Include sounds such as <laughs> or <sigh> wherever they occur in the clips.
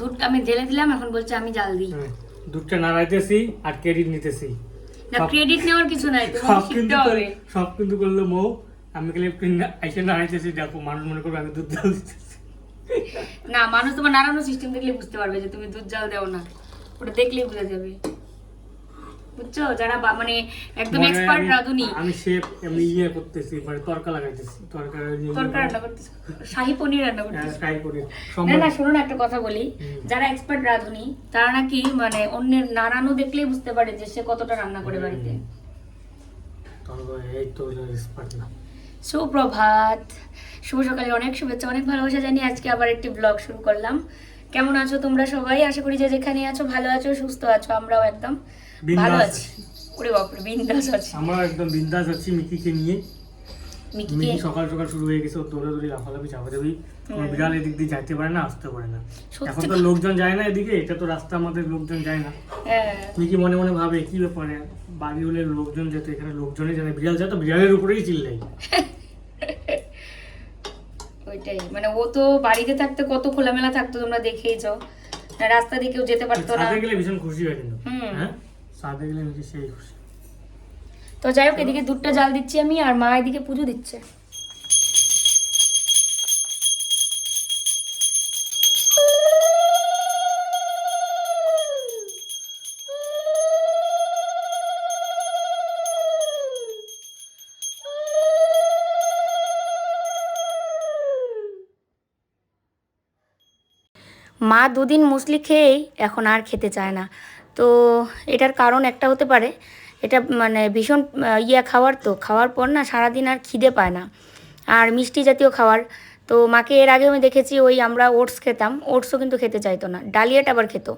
দুধ আমি ঢেলে দিলাম এখন বলছে আমি জাল দিই। দুধটা নাড়াইতেছি আর ক্রেডিট নিতেছি। না ক্রেডিট নেওয়ার কিছু নাই সব কিন্তু সব কিন্তু করল মৌ। আমি একটু নাড়াইতেছি দেখো মানুষ মনে করবে আমি দুধ জাল দিতেছি। না মানুষ তোমার নাড়ানো সিস্টেম দেখলে বুঝতে পারবে যে তুমি দুধ জাল দেও না। ওটা দেখলেই বোঝা যাবে। বুঝছ? যারা মানে একদম হয় এক্সপার্ট রাঁধুনি। আমি শেফ এমনি ইয়ে করতেছি মানে তরকা লাগাইতেছি। তরকা তরকারি রান্না করতেছে। শাহি পনির রান্না করতেছে। ট্রাই করি না না শোনো না একটা কথা বলি। যারা এক্সপার্ট রাঁধুনি তারা নাকি মানে অন্যের নাড়ানো দেখলেই বুঝতে পারে যে সে কতটা রান্না করে বাড়িতে। এই তো এক্সপার্ট না। সুপ্রভাত। শুভ সকালে অনেক শুভেচ্ছা অনেক ভালোবাসা জানি আজকে আবার একটি ব্লগ শুরু করলাম। কেমন আছো তোমরা সবাই? আশা করি যে যেখানে আছো ভালো আছো সুস্থ আছো আমরাও একদম। ভালো আছি। ওরে বাপরে বিন্দাস আছি। আমরা একদম বিন্দাস আছি মিকিকে নিয়ে। মিকি সকাল সকাল শুরু হয়ে গেছে ওর দৌড়াদৌড়ি লাফালাফি চাপাচাপি বিড়াল এদিক দিয়ে যাইতে পারে না আসতে পারে না। এখন তো লোকজন যায় না এদিকে এটা তো রাস্তা আমাদের লোকজন যায় না। হ্যাঁ। মিকি মনে মনে ভাবে কি ব্যাপারে? বাড়ি হলে লোকজন যেত এখানে লোকজনই জানে বিড়াল যায় তো বিড়ালের উপরেই চিল্লাই <laughs> ওইটাই। মানে ও তো বাড়িতে থাকতে কত খোলামেলা থাকতো তোমরা দেখেইছো না রাস্তা দিয়ে কেউ যেতে পারতো না। গেলে ভীষণ খুশি হয় কিন্তু। হ্যাঁ? মিকি সেই খুশি। তো যাই হোক, এদিকে দুধটা জাল দিচ্ছি আমি, আর মা এদিকে পুজো দিচ্ছে। মা দুদিন মুসলি খেয়েই এখন আর খেতে চায় না। তো এটার কারণ একটা হতে পারে। এটা মানে ভীষণ ইয়া খাওয়ার তো। খাওয়ার পর না সারাদিন আর খিদে পায় না। আর মিষ্টি জাতীয় খাবার তো মাকে এর আগে আমি দেখেছি, ওই আমরা ওটস খেতাম। ওটসও কিন্তু খেতে চাইতো না। ডালিয়াটা আবার খেত।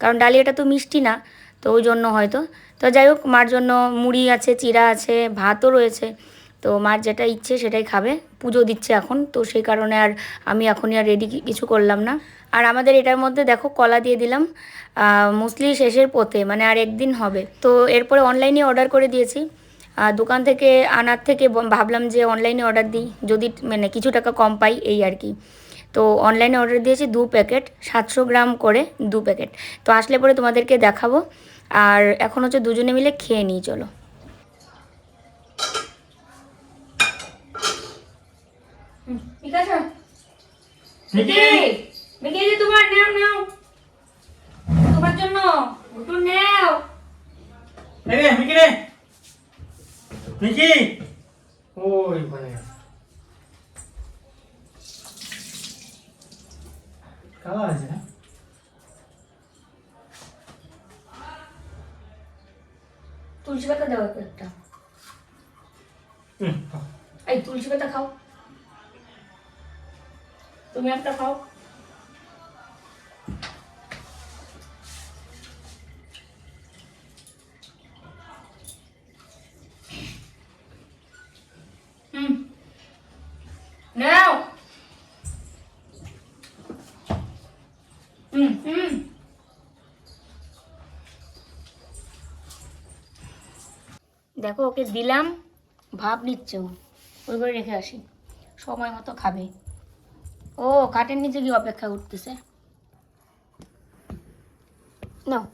কারণ ডালিয়াটা তো মিষ্টি না, তো ওই জন্য হয়তো। তো যাই হোক, মার জন্য মুড়ি আছে, চিড়া আছে, ভাতও রয়েছে। তো মার যেটা ইচ্ছে সেটাই খাবে, পুজো দিচ্ছে এখন, তো সেই কারণে আর আমি এখনই আর রেডি কিছু করলাম না। আর আমাদের এটার মধ্যে দেখো কলা দিয়ে দিলাম মুসলি শেষের পথে মানে আর একদিন হবে। তো এরপরে অনলাইনে অর্ডার করে দিয়েছি। দোকান থেকে আনার থেকে ভাবলাম যে অনলাইনে অর্ডার দিই, যদি মানে কিছু টাকা কম পাই, এই আর কি। তো অনলাইনে অর্ডার দিয়েছি দু প্যাকেট সাতশো গ্রাম করে দু প্যাকেট তো আসলে পরে তোমাদেরকে দেখাবো। আর এখন হচ্ছে দুজনে মিলে খেয়ে নিই, চলো। ঠিক আছে মিকি মিকি যে তোমার নাও নাও। তোমার জন্য একটু নাও। রে মিকি রে মিকি! ওই মানে। কালা আছে না? তুলসী পাতা দাও একটা হুম, এই তুলসী পাতা খাও। তুমি একটা খাও। দেখো, ওকে দিলাম, ভাব নিচ্ছে। ওই করে রেখে আসি। সময় মতো খাবে। ও খাটের নিচে গিয়ে অপেক্ষা করতেছে। নাও।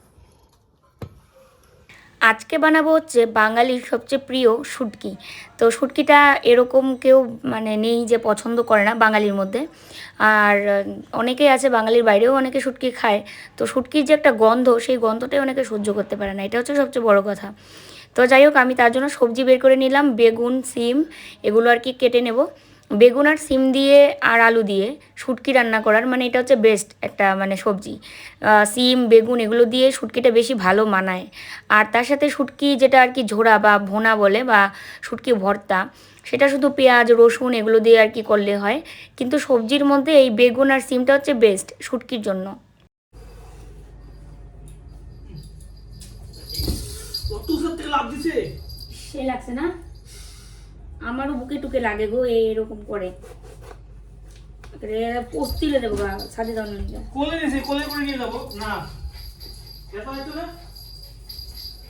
আজকে বানাবো হচ্ছে বাঙালির সবচেয়ে প্রিয় শুটকি। তো শুটকিটা এরকম কেউ মানে নেই যে পছন্দ করে না বাঙালির মধ্যে। আর অনেকেই আছে বাঙালির বাইরেও অনেকে শুটকি খায়। তো শুটকির যে একটা গন্ধ, সেই গন্ধটাই অনেকে সহ্য করতে পারে না। এটা হচ্ছে সবচেয়ে বড় কথা। তো যাই হোক, আমি তার জন্য সবজি বের করে নিলাম, বেগুন, সিম, এগুলো আর কি কেটে নেব। বেগুন আর সিম দিয়ে আর আলু দিয়ে শুটকি রান্না করার মানে এটা হচ্ছে বেস্ট একটা মানে সবজি। সিম বেগুন এগুলো দিয়ে শুটকিটা বেশি ভালো মানায়। আর তার সাথে শুটকি যেটা আর কি ঝোড়া বা ভোনা বলে বা শুটকি ভর্তা সেটা শুধু পেঁয়াজ রসুন এগুলো দিয়ে আর কি করলে হয়। কিন্তু সবজির মধ্যে এই বেগুন আর সিমটা হচ্ছে বেস্ট শুটকির জন্য। লাগছে না? আমারও বুকে টুকে লাগে গো এরকম করে। পস্তিলে দেবো গা সাজে দাও না। কোলে দিছে কোলে করে নিয়ে যাব। না। ব্যথা হয়তো না?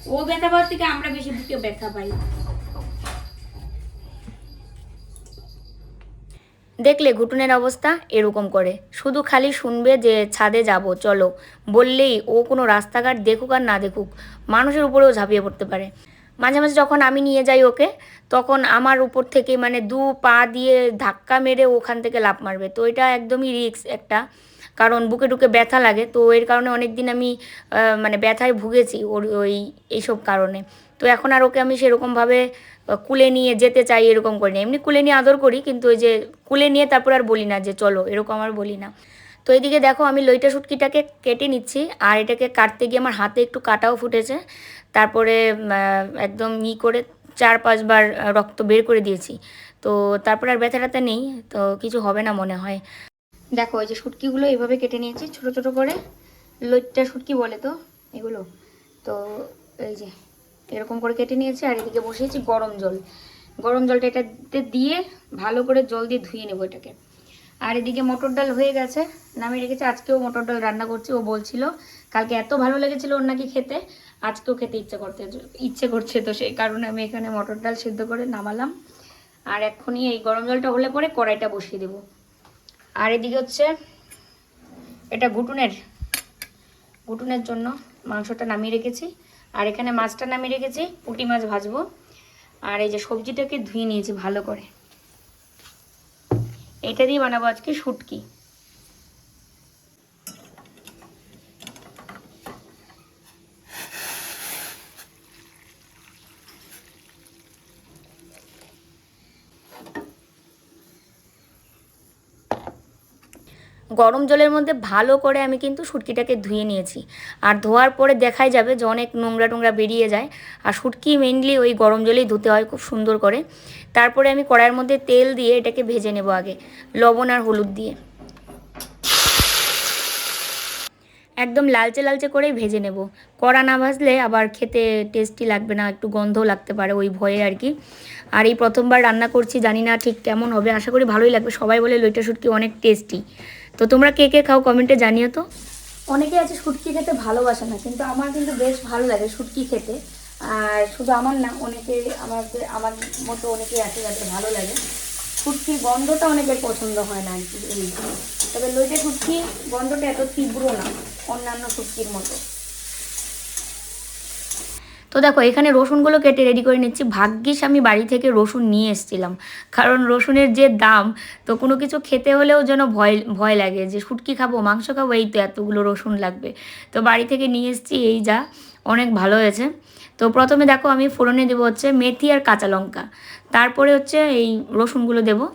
ও ব্যথা পাওয়ার থেকে আমরা বেশি বুকে ব্যথা পাই। দেখলে ঘুটুনের অবস্থা এরকম করে। শুধু খালি শুনবে যে ছাদে যাব চলো। বললেই ও কোনো রাস্তাঘাট দেখুক আর না দেখুক মানুষের উপরেও ঝাঁপিয়ে পড়তে পারে। মাঝে মাঝে যখন আমি নিয়ে যাই ওকে, তখন আমার উপর থেকে মানে দু পা দিয়ে ধাক্কা মেরে ওখান থেকে লাফ মারবে। তো এটা একদমই রিস্ক একটা, কারণ বুকে টুকে ব্যথা লাগে। তো এর কারণে অনেক দিন আমি মানে ব্যথায় ভুগেছি ওর ওই এইসব কারণে। তো এখন আর ওকে আমি সেরকমভাবে কুলে নিয়ে যেতে চাই এরকম করি না এমনি কুলে নিয়ে আদর করি, কিন্তু ওই যে কুলে নিয়ে তারপর আর বলি না যে চলো, এরকম আর বলি না। তো এদিকে দেখো আমি লইটা শুটকিটাকে কেটে নিচ্ছি, আর এটাকে কাটতে গিয়ে আমার হাতে একটু কাটাও ফুটেছে। তারপরে একদম ই করে চার পাঁচবার রক্ত বের করে দিয়েছি। তো তারপরে আর ব্যথা ট্যাথা নেই, তো কিছু হবে না মনে হয়। দেখো, এই যে শুটকিগুলো এইভাবে কেটে নিয়েছি, ছোট ছোট করে। লইট্টা শুটকি বলে তো এগুলো। তো এই যে, এরকম করে কেটে নিয়েছি, আর এদিকে বসিয়েছি গরম জল। গরম জলটা এটাতে দিয়ে ভালো করে জল দিয়ে ধুয়ে নেব এটাকে। আর এদিকে মটর ডাল হয়ে গেছে। নামিয়ে রেখেছি। আজকেও মটর ডাল রান্না করছি, ও বলছিল। কালকে এত ভালো লেগেছিল ওর নাকি খেতে। আজকেও খেতে ইচ্ছে করতে, ইচ্ছে করছে তো সেই কারণে আমি এখানে মটর ডাল সিদ্ধ করে নামালাম। আর এক্ষুনি এই গরম জলটা হলে পরে কড়াইটা বসিয়ে দেবো। আর এদিকে হচ্ছে, এটা ঘুটুনের ঘুটুনের জন্য মাংসটা নামিয়ে রেখেছি। আর এখানে মাছটা নামিয়ে রেখেছি, পুঁটি মাছ ভাজবো। আর এই যে সবজিটাকে ধুয়ে নিয়েছি ভালো করে। এটা দিয়ে বানাবো আজকে শুটকি। গরম জলের মধ্যে ভালো করে আমি কিন্তু শুটকিটাকে ধুয়ে নিয়েছি। আর ধোয়ার পরে দেখাই যাবে যে অনেক নোংরা টোংরা বেরিয়ে যায়। আর শুটকি মেনলি ওই গরম জলেই ধুতে হয় খুব সুন্দর করে। তারপরে আমি কড়াইয়ের মধ্যে তেল দিয়ে এটাকে ভেজে নেব আগে, লবণ আর হলুদ দিয়ে। একদম লালচে লালচে করেই ভেজে নেব। কড়া না ভাজলে আবার খেতে টেস্টি লাগবে না, একটু গন্ধও লাগতে পারে ওই ভয়ে আর কি। আর এই প্রথমবার রান্না করছি, জানি না ঠিক কেমন হবে, আশা করি ভালোই লাগবে। সবাই বলে লইটা শুটকি অনেক টেস্টি তো তোমরা কে কে খাও কমেন্টে জানিও তো। অনেকে আছে শুটকি খেতে ভালোবাসে না, কিন্তু আমার কিন্তু বেশ ভালো লাগে শুটকি খেতে। আর শুধু আমার না, অনেকে আমার আমার মতো অনেকেই আছে যাদের ভালো লাগে। শুটকির গন্ধটা অনেকের পছন্দ হয় না আর কি তবে লইটে শুটকি গন্ধটা এত তীব্র না, অন্যান্য শুটকির মতো। তো দেখো, এখানে রসুনগুলো কেটে রেডি করে নিচ্ছি। ভাগ্যিস আমি বাড়ি থেকে রসুন নিয়ে এসেছিলাম। কারণ রসুনের যে দাম, তো কোনো কিছু খেতে হলেও যেন ভয় ভয় লাগে যে শুটকি খাব, মাংস খাব, এই তো এতগুলো রসুন লাগবে। তো বাড়ি থেকে নিয়ে এসেছি, এই যা, অনেক ভালো হয়েছে। তো প্রথমে দেখো, আমি ফোড়নে দেবো হচ্ছে মেথি আর কাঁচা লঙ্কা। তারপরে হচ্ছে এই রসুনগুলো দেবো।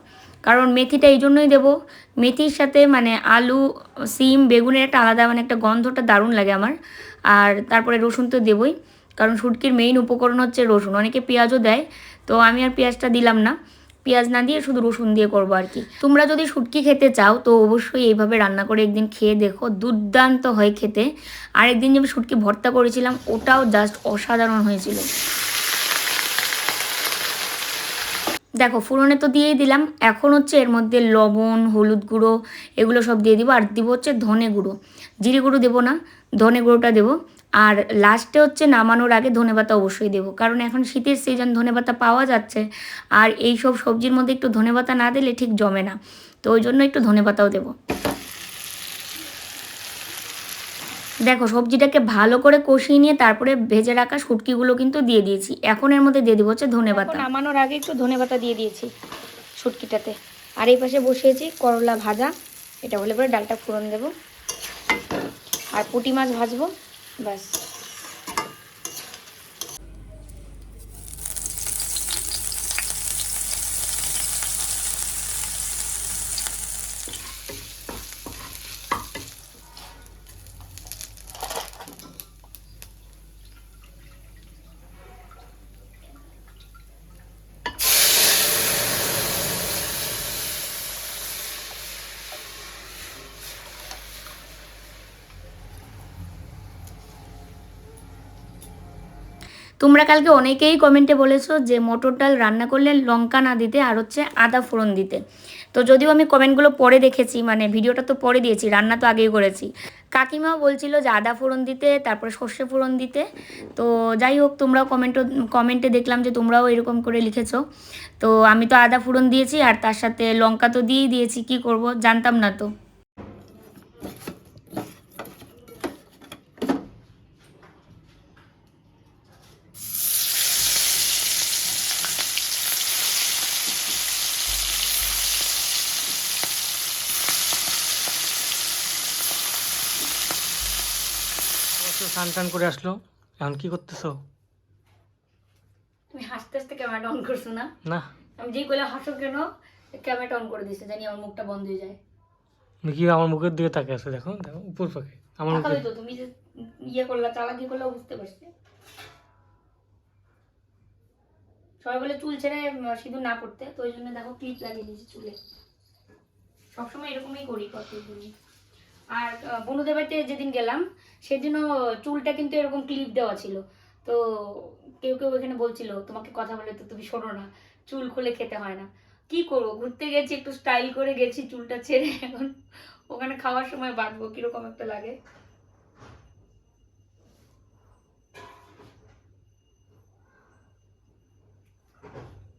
কারণ মেথিটা এই জন্যই দেবো। মেথির সাথে মানে আলু, সিম, বেগুনের একটা আলাদা মানে একটা গন্ধটা দারুণ লাগে আমার। আর তারপরে রসুন তো দেবই। কারণ শুটকির মেইন উপকরণ হচ্ছে রসুন। অনেকে পেঁয়াজও দেয়, তো আমি আর পেঁয়াজটা দিলাম না। পেঁয়াজ না দিয়ে শুধু রসুন দিয়ে করব আর কি। তোমরা যদি শুটকি খেতে চাও, তো অবশ্যই এইভাবে রান্না করে একদিন খেয়ে দেখো। দুর্দান্ত হয় খেতে। আর একদিন যে আমি শুটকি ভর্তা করেছিলাম, ওটাও জাস্ট অসাধারণ হয়েছিল। দেখো, ফোড়নে তো দিয়েই দিলাম। এখন হচ্ছে এর মধ্যে লবণ, হলুদ গুঁড়ো, এগুলো সব দিয়ে দিব। আর দিব হচ্ছে ধনে গুঁড়ো। জিরে গুঁড়ো দেবো না, ধনে গুঁড়োটা দেবো। আর লাস্টে হচ্ছে নামানোর আগে ধনেপাতা অবশ্যই দেবো। কারণ এখন শীতের সিজন ধনেপাতা পাওয়া যাচ্ছে। আর এই সব সবজির মধ্যে একটু ধনেপাতা না দিলে ঠিক জমে না। তো ওই জন্য একটু ধনেপাতাও দেবো। দেখো, সবজিটাকে ভালো করে কষিয়ে নিয়ে তারপরে ভেজে রাখা শুটকিগুলো কিন্তু দিয়ে দিয়েছি। এখন এর মধ্যে দিয়ে দিব হচ্ছে ধনেপাতা। নামানোর আগে একটু ধনেপাতা দিয়ে দিয়েছি শুটকিটাতে। আর এই পাশে বসিয়েছি করলা ভাজা। এটা হলে পরে ডালটা ফোড়ন দেবো। আর পুঁটি মাছ ভাজবো। Was? তোমরা কালকে অনেকেই কমেন্টে বলেছ যে মটর ডাল রান্না করলে লঙ্কা না দিতে আর হচ্ছে আদা ফোড়ন দিতে। তো যদিও আমি কমেন্টগুলো পরে দেখেছি মানে ভিডিওটা তো পরে দিয়েছি, রান্না তো আগেই করেছি। কাকিমাও বলছিল যে আদা ফোড়ন দিতে, তারপরে সর্ষে ফোড়ন দিতে। তো যাই হোক, তোমরাও কমেন্ট কমেন্টে দেখলাম যে তোমরাও এরকম করে লিখেছো। তো আমি তো আদা ফোড়ন দিয়েছি আর তার সাথে লঙ্কা তো দিয়েই দিয়েছি, কি করব জানতাম না তো। স্নান টান করে আসলো। এখন কি করতেছো? তুমি হাসতে হাসতে ক্যামেরাটা অন করছ না? না। আমি যেই করলে হাসো কেন ক্যামেরাটা অন করে দিছে জানি আমার মুখটা বন্ধ হয়ে যায়। তুমি কি আমার মুখের দিকে তাকিয়ে আছে? দেখো দেখো উপর পাকে। আমার মুখে তো তুমি যে ইয়ে করলা চালাকি করলা বুঝতে পারছি। সবাই বলে চুল ছেড়ে সিঁদুর না পড়তে তো ওই জন্য দেখো ক্লিপ লাগিয়ে দিয়েছি চুলে। সবসময় এরকমই করি কতদিনই আর বনুদের বাড়িতে যেদিন গেলাম, সেদিনও চুলটা কিন্তু এরকম ক্লিপ দেওয়া ছিল। তো কেউ কেউ এখানে বলছিল, তোমাকে কথা বলে তো তুমি শোনো না, চুল খুলে খেতে হয় না। কি করব, ঘুরতে গেছি, একটু স্টাইল করে গেছি চুলটা ছেড়ে, এখন ওখানে খাওয়ার সময় বাঁধবো, কীরকম একটা লাগে।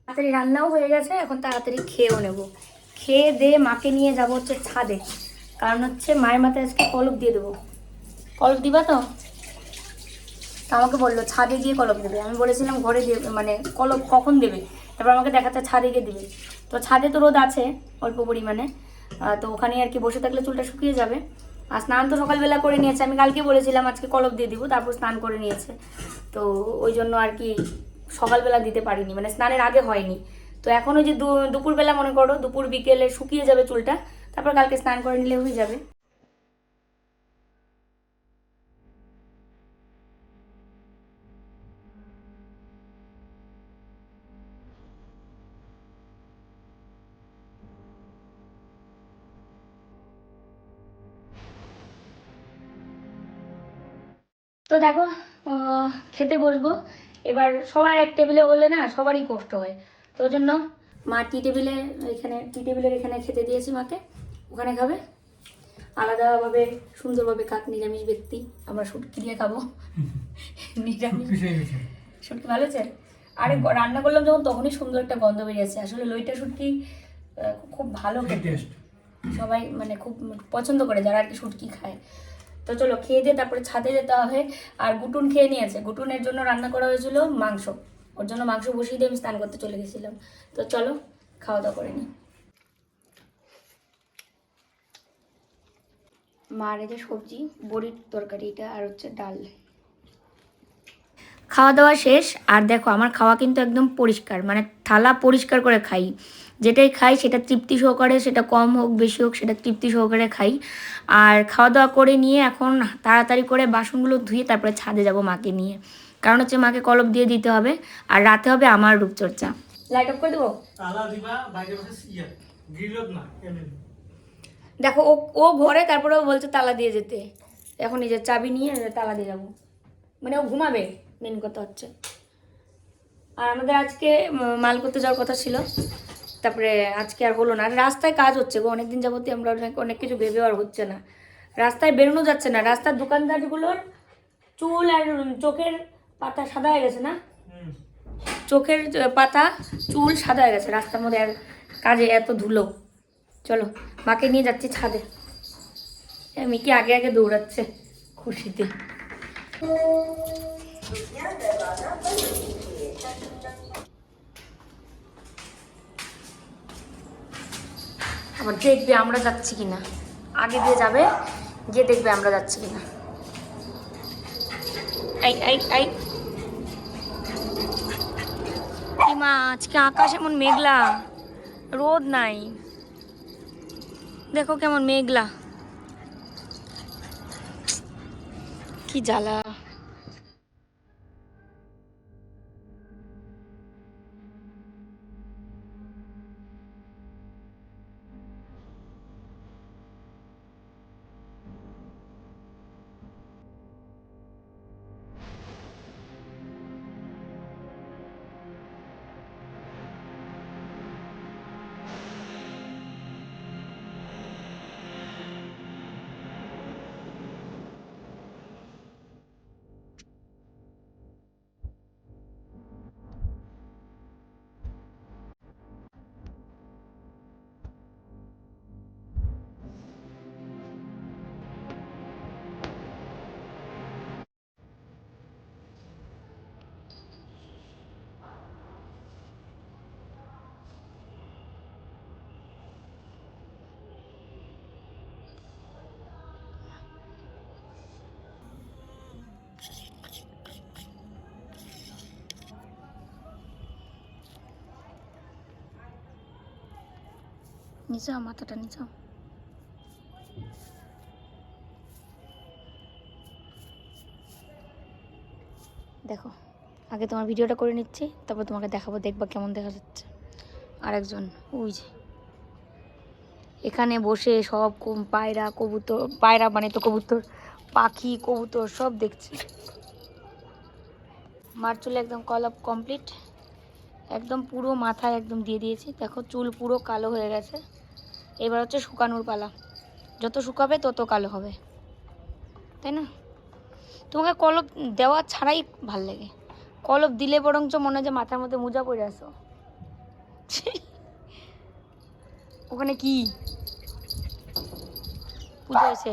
তাড়াতাড়ি রান্নাও হয়ে গেছে, এখন তাড়াতাড়ি খেয়েও নেব। খেয়ে দিয়ে মাকে নিয়ে যাব হচ্ছে ছাদে। কারণ হচ্ছে মায়ের মাথায় আজকে কলপ দিয়ে দেবো। কলপ দিবা তো? আমাকে বলল, ছাদে গিয়ে কলপ দেবে। আমি বলেছিলাম ঘরে দেবে মানে কলপ কখন দেবে? তারপর আমাকে দেখাচ্ছে ছাদে গিয়ে দেবে। তো ছাদে তো রোদ আছে অল্প পরিমাণে। তো ওখানে আর কি বসে থাকলে চুলটা শুকিয়ে যাবে। আর স্নান তো সকালবেলা করে নিয়েছে। আমি কালকে বলেছিলাম আজকে কলপ দিয়ে দিব, তারপর স্নান করে নিয়েছে। তো ওই জন্য আর কি সকালবেলা দিতে পারিনি। মানে স্নানের আগে হয়নি। তো এখন ওই যে দুপুরবেলা মনে করো, দুপুর বিকেলে শুকিয়ে যাবে চুলটা। তারপর কালকে স্নান করে নিলে হয়ে যাবে। তো দেখো খেতে বসবো। এবার সবার এক টেবিলে বললে না সবারই কষ্ট হয়। তো জন্য মা টি টেবিলে এখানে, টি টেবিলের এখানে খেতে দিয়েছি মাকে। ওখানে খাবে? আলাদাভাবে সুন্দরভাবে কাক নিরামিষ ব্যক্তি আমরা শুটকি দিয়ে খাব। নিরামিষ। শুটকি ভালো আছে আরে রান্না করলাম যখন তখনই সুন্দর একটা গন্ধ বেরিয়েছে। আসলে লইটা শুটকি খুব ভালো খেতে। সবাই মানে খুব পছন্দ করে যারা আর কি শুটকি খায়। তো চলো খেয়ে দিয়ে তারপরে ছাদে যেতে হবে। আর গুটুন খেয়ে নিয়েছে। গুটুনের জন্য রান্না করা হয়েছিল মাংস। ওর জন্য মাংস বসিয়ে দিয়ে আমি স্নান করতে চলে গেছিলাম। তো চলো খাওয়া দাওয়া করে নিই। মার যে সবজি বড়ির তরকারি এটা আর হচ্ছে ডাল। খাওয়া দাওয়া শেষ আর দেখো আমার খাওয়া কিন্তু একদম পরিষ্কার মানে থালা পরিষ্কার করে খাই। যেটাই খাই সেটা তৃপ্তি সহকারে সেটা কম হোক বেশি হোক সেটা তৃপ্তি সহকারে খাই। আর খাওয়া দাওয়া করে নিয়ে এখন তাড়াতাড়ি করে বাসনগুলো ধুয়ে তারপরে ছাদে যাব মাকে নিয়ে। কারণ হচ্ছে মাকে কলপ দিয়ে দিতে হবে আর রাতে হবে আমার রূপচর্চা। লাইট অফ করে দেবো? দিবা বাইরে বসে গ্রিলত না এমনি। দেখো ও ও ঘরে তারপরে ও বলছে তালা দিয়ে যেতে। এখন নিজের চাবি নিয়ে তালা দিয়ে যাব। মানে ও ঘুমাবে মেন কথা হচ্ছে। আর আমাদের আজকে মাল করতে যাওয়ার কথা ছিল। তারপরে আজকে আর হলো না। আর রাস্তায় কাজ হচ্ছে গো অনেকদিন যাবতই আমরা অনেক অনেক কিছু ভেবে আর হচ্ছে না। রাস্তায় বেরোনো যাচ্ছে না। রাস্তার দোকানদারগুলোর চুল আর চোখের পাতা সাদা হয়ে গেছে না? চোখের পাতা চুল সাদা হয়ে গেছে। রাস্তার মধ্যে আর কাজে এত ধুলো। চলো, মাকে নিয়ে যাচ্ছি ছাদে। আমি কি আগে আগে দৌড়াচ্ছে খুশিতে। আবার দেখবে আমরা যাচ্ছি কিনা। আগে দিয়ে যাবে গিয়ে দেখবে আমরা যাচ্ছি কিনা। এই এই মা আজকে আকাশ এমন মেঘলা, রোদ নাই। দেখো কেমন মেঘলা। কি জ্বালা। নিচে মাথাটা নিচে দেখো, আগে তোমার ভিডিওটা করে নিচ্ছি, তারপর তোমাকে দেখাবো, দেখবা কেমন দেখা যাচ্ছে। আরেকজন, ওই যে। এখানে বসে সব পায়রা, কবুতর, পায়রা মানে তো কবুতর, পাখি, কবুতর, সব দেখছে। মার চুল একদম কলপ কমপ্লিট একদম পুরো মাথায় একদম দিয়ে দিয়েছি। দেখো, চুল পুরো কালো হয়ে গেছে। এবার হচ্ছে শুকানোর পালা। যত শুকাবে তত কালো হবে। তাই না? তোমাকে কলপ দেওয়া ছাড়াই ভালো লাগে। কলপ দিলে বরঞ্চ মনে হয় যে মাথার মধ্যে মোজা পড়ে আসো ওখানে কি? পুজো হয়েছে।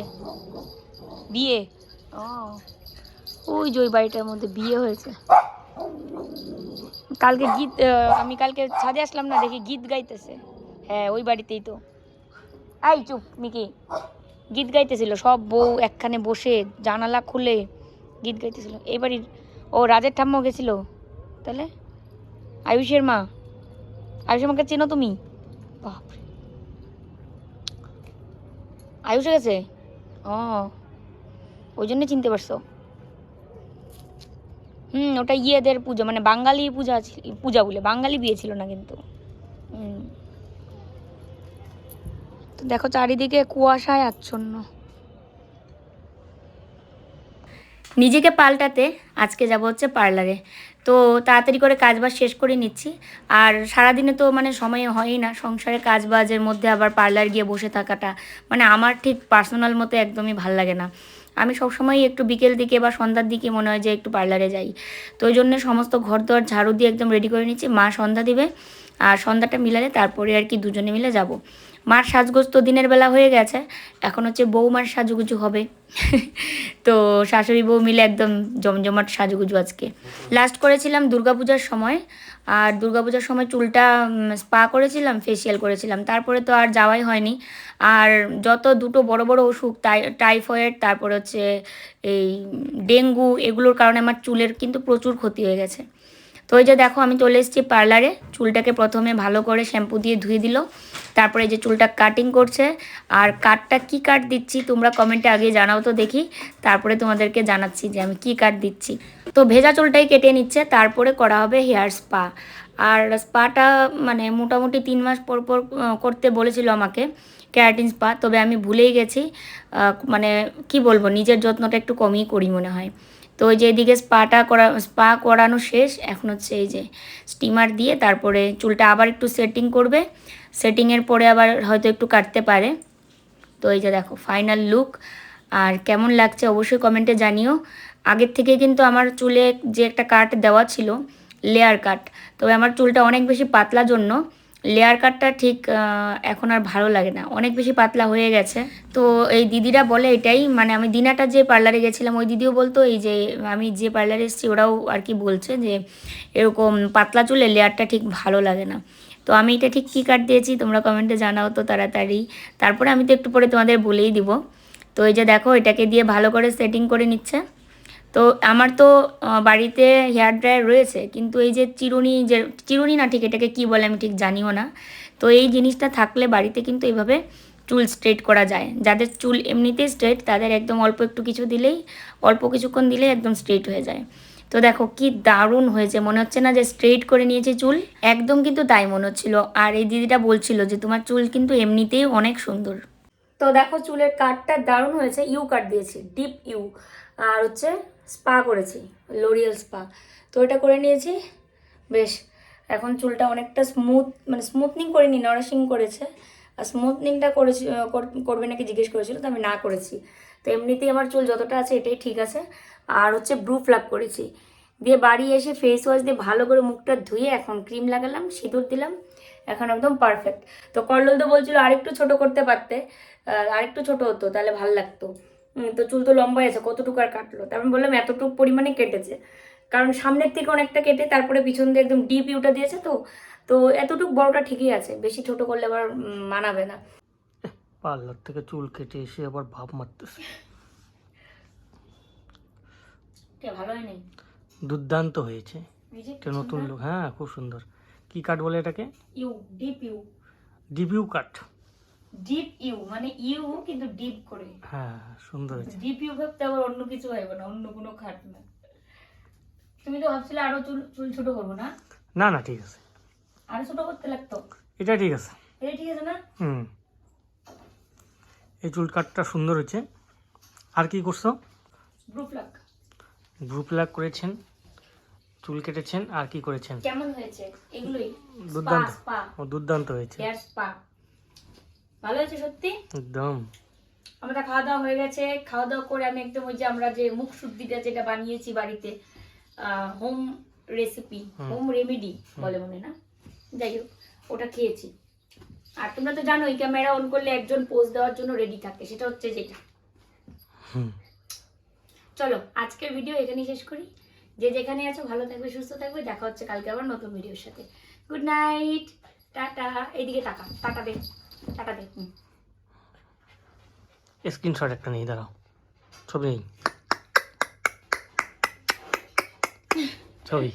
বিয়ে? ওই যে ওই বাড়িটার মধ্যে বিয়ে হয়েছে। কালকে গীত আমি কালকে ছাদে আসলাম না, দেখি গীত গাইতেছে। হ্যাঁ ওই বাড়িতেই তো। আই চুপ, মিকি। গীত গাইতেছিল, সব বউ একখানে বসে জানালা খুলে গীত গাইতেছিল। এই বাড়ির, ও রাজের ঠাম্মাও গেছিল? তাহলে? আয়ুষের মা? আয়ুষের মাকে চেনো তুমি? বাপরে। আয়ুষ গেছে? ও, ওই জন্য চিনতে পারছ? হুম, ওটা ইয়েদের পূজা মানে বাঙালি পূজা পূজা বলে, বাঙালি বিয়ে ছিল না কিন্তু। হুম। তো দেখো চারিদিকে কুয়াশায় আচ্ছন্ন। নিজেকে পাল্টাতে আজকে যাব হচ্ছে পার্লারে। তো তাড়াতাড়ি করে কাজবাজ শেষ করে নিচ্ছি। আর সারাদিনে তো মানে সময় হয়ই না, সংসারে কাজবাজের মধ্যে আবার পার্লার গিয়ে বসে থাকাটা। মানে আমার ঠিক পার্সোনাল মতো একদমই ভালো লাগে না। আমি সবসময় একটু বিকেল দিকে বা সন্ধ্যার দিকে মনে হয় যে একটু পার্লারে যাই। তো ওই জন্য সমস্ত ঘর দোয়ার ঝাড়ু দিয়ে একদম রেডি করে নিচ্ছি। মা সন্ধ্যা দিবে, আর সন্ধ্যাটা মিলালে তারপরে আর কি দুজনে মিলে যাব। মার সাজগোজ তো দিনের বেলা হয়ে গেছে, এখন হচ্ছে বৌমার সাজুগুজু হবে। <laughs> তো শাশুড়ি বউ মিলে একদম জমজমাট সাজুগুজু আজকে। লাস্ট করেছিলাম দুর্গাপূজার সময়, আর দুর্গাপূজার সময় চুলটা স্পা করেছিলাম ফেসিয়াল করেছিলাম। তারপরে তো আর যাওয়াই হয়নি। আর যত দুটো বড় বড় অসুখ, টাই টাইফয়েড তারপরে হচ্ছে এই ডেঙ্গু, এগুলোর কারণে আমার চুলের কিন্তু প্রচুর ক্ষতি হয়ে গেছে। তো ওই যে দেখো, আমি চলে এসেছি পার্লারে। চুলটাকে প্রথমে ভালো করে শ্যাম্পু দিয়ে ধুয়ে দিল। তারপরে যে চুলটা কাটিং করছে। আর কাটটা কি কাট দিচ্ছি তোমরা কমেন্টে আগে জানাও তো দেখি। তারপরে তোমাদেরকে জানাচ্ছি যে আমি কি কাট দিচ্ছি। তো ভেজা চুলটাই কেটে নিচ্ছে, তারপরে করা হবে হেয়ার স্পা আর স্পাটা মানে মোটামুটি তিন মাস পর পর করতে বলেছিল আমাকে ক্যারাটিন স্পা তবে আমি ভুলেই গেছি। মানে কি বলব, নিজের যত্নটা একটু কমই করি মনে হয়। তো ওই যে এদিকে স্পাটা করা স্পা করানো শেষ। এখন হচ্ছে এই যে স্টিমার দিয়ে তারপরে চুলটা আবার একটু সেটিং করবে। সেটিংয়ের পরে আবার হয়তো একটু কাটতে পারে। তো এই যে দেখো ফাইনাল লুক আর কেমন লাগছে অবশ্যই কমেন্টে জানিও। আগের থেকে কিন্তু আমার চুলে যে একটা কাট দেওয়া ছিল লেয়ার কাট তবে আমার চুলটা অনেক বেশি পাতলা জন্য লেয়ার কাটটা ঠিক এখন আর ভালো লাগে না। অনেক বেশি পাতলা হয়ে গেছে। তো এই দিদিরা বলে এটাই মানে আমি দিনাটা যে পার্লারে গেছিলাম, ওই দিদিও বলতো, এই যে আমি যে পার্লারে এসেছি, ওরাও আর কি বলছে যে এরকম পাতলা চুলে লেয়ারটা ঠিক ভালো লাগে না। তো আমি এটা ঠিক কী কাট দিয়েছি, তোমরা কমেন্টে জানাও তো তাড়াতাড়ি। তারপরে আমি তো একটু পরে তোমাদের বলেই দিব। তো এই যে দেখো, এটাকে দিয়ে ভালো করে সেটিং করে নিচ্ছে। তো আমার তো বাড়িতে হেয়ার ড্রায়ার রয়েছে, কিন্তু এই যে চিরুনি যে, চিরুনি না ঠিক এটাকে কি বলে আমি ঠিক জানিও না। তো এই জিনিসটা থাকলে বাড়িতে কিন্তু এইভাবে চুল স্ট্রেট করা যায়। যাদের চুল এমনিতেই স্ট্রেট তাদের একদম অল্প একটু কিছু দিলেই, অল্প কিছুক্ষণ দিলেই একদম স্ট্রেট হয়ে যায়। তো দেখো কি দারুণ হয়েছে, মনে হচ্ছে না যে স্ট্রেট করে নিয়েছে চুল, একদম কিন্তু তাই মনে হচ্ছিল। আর এই দিদিটা বলছিল যে তোমার চুল কিন্তু এমনিতেই অনেক সুন্দর। তো দেখো চুলের কাটটা দারুণ হয়েছে, ইউ কাট দিয়েছি ডিপ ইউ। আর হচ্ছে স্পা করেছি লোরিয়াল স্পা। তো এটা করে নিয়েছি, বেশ। এখন চুলটা অনেকটা স্মুথ মানে স্মুথনিং করিনি নরাশিং করেছে। আর স্মুথনিংটা করেছি কর- করবে নাকি জিজ্ঞেস করেছিল, তো আমি না করেছি। তো এমনিতেই আমার চুল যতটা আছে, এটাই ঠিক আছে। আর হচ্ছে ব্রু ফ্লাপ করেছি। দিয়ে বাড়ি এসে ফেস ওয়াশ দিয়ে ভালো করে মুখটা ধুয়ে এখন ক্রিম লাগালাম, সিঁদুর দিলাম। এখন একদম পারফেক্ট তো কল্লোল তো বলছিল আরেকটু ছোট করতে পারতে আরেকটু ছোট হতো, তাহলে ভালো লাগতো। তো চুল তো লম্বাই আছে কতটুকু আর কাটলো? তারপর আমি বললাম এতটুকু পরিমাণে কেটেছে। কারণ সামনের থেকে অনেকটা কেটে তারপরে পিছন দিয়ে একদম ডিপ ইউটা দিয়েছে তো। তো এতটুকু বড়টা ঠিকই আছে বেশি ছোট করলে আবার মানাবে না। পার্লার থেকে চুল কেটে এসে আবার ভাব মারতেছে। ভালো হয়নি? দুর্দান্ত হয়েছে। এটা নতুন লোক হ্যাঁ খুব সুন্দর। কি কাট বলে এটাকে? U deep U. ডিবিউ cut deep U মানে ইউ কিন্তু ডিপ করে। হ্যাঁ সুন্দর ডিপ ইউ ভাবতে আবার অন্য কিছু ভাইব না অন্য কোনো খাট না। তুমি তো ভাবছিলে আরও চুল চুল ছোট করব না? না না ঠিক আছে। আরও ছোট করতে লাগতো? এটা ঠিক আছে। এটা ঠিক আছে না? হুম। এই চুল কাটটা সুন্দর হয়েছে। আর কি করছ? গ্রুপ লাগ গ্রুপ লাগ করেছেন চুল কেটেছেন আর কি করেছেন? কেমন হয়েছে? এগুলোই। দুর্দান্ত। ও দুর্দান্ত হয়েছে। স্পা ভালো হয়েছে সত্যি? একদম। আমরা খাওয়া দাওয়া হয়ে গেছে। খাওয়া দাওয়া করে আমি একদম ওই যে আমরা যে মুখ শুদ্ধিটা যেটা বানিয়েছি বাড়িতে হোম। Recipe home. রেমেডি বলে মনে না? যাই হোক ওটা খেয়েছি। আর তোমরা তো জানোই ক্যামেরা অন করলে একজন পোজ দেওয়ার জন্য রেডি থাকে সেটা হচ্ছে যেটা। চলো আজকের ভিডিও এখানেই শেষ করি। যে যেখানে আছো ভালো থাকবে সুস্থ থাকবে। দেখা হচ্ছে কালকে আবার নতুন ভিডিওর সাথে। Good night tata. এইদিকে টাকা টাটা দে। টাটা দে। হুম। স্ক্রিনশট একটা নেই দাঁড়াও। ছবি নেই। ছবি।